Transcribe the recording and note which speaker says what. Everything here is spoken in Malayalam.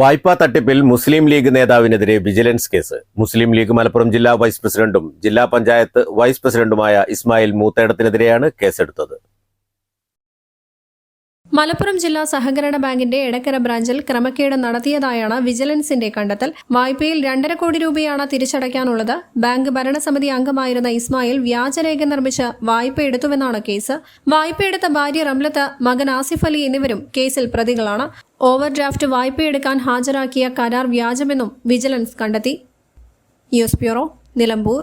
Speaker 1: വായ്പാ തട്ടിപ്പിൽ മുസ്ലിം ലീഗ് നേതാവിനെതിരെ വിജിലൻസ് കേസ്. മുസ്ലിം ലീഗ് മലപ്പുറം ജില്ലാ വൈസ് പ്രസിഡന്റും ജില്ലാ പഞ്ചായത്ത് വൈസ് പ്രസിഡന്റുമായ ഇസ്മായിൽ മൂത്തേടത്തിനെതിരെയാണ് കേസെടുത്തത്.
Speaker 2: മലപ്പുറം ജില്ലാ സഹകരണ ബാങ്കിന്റെ എടക്കര ബ്രാഞ്ചിൽ ക്രമക്കേട് നടത്തിയതായാണ് വിജിലൻസിന്റെ കണ്ടെത്തൽ. വായ്പയിൽ രണ്ടര കോടി രൂപയാണ് തിരിച്ചടയ്ക്കാനുള്ളത്. ബാങ്ക് ഭരണസമിതി അംഗമായിരുന്ന ഇസ്മായിൽ വ്യാജരേഖ നിർമ്മിച്ച് വായ്പ എടുത്തുവെന്നാണ് കേസ്. വായ്പയെടുത്ത ഭാര്യ റംലത്ത് മകൻ ആസിഫ് അലി എന്നിവരും കേസിൽ പ്രതികളാണ്. ഓവർ ഡ്രാഫ്റ്റ് വായ്പയെടുക്കാൻ ഹാജരാക്കിയ കരാർ വ്യാജമെന്നും വിജിലൻസ് കണ്ടെത്തി. News bureau Nilambur.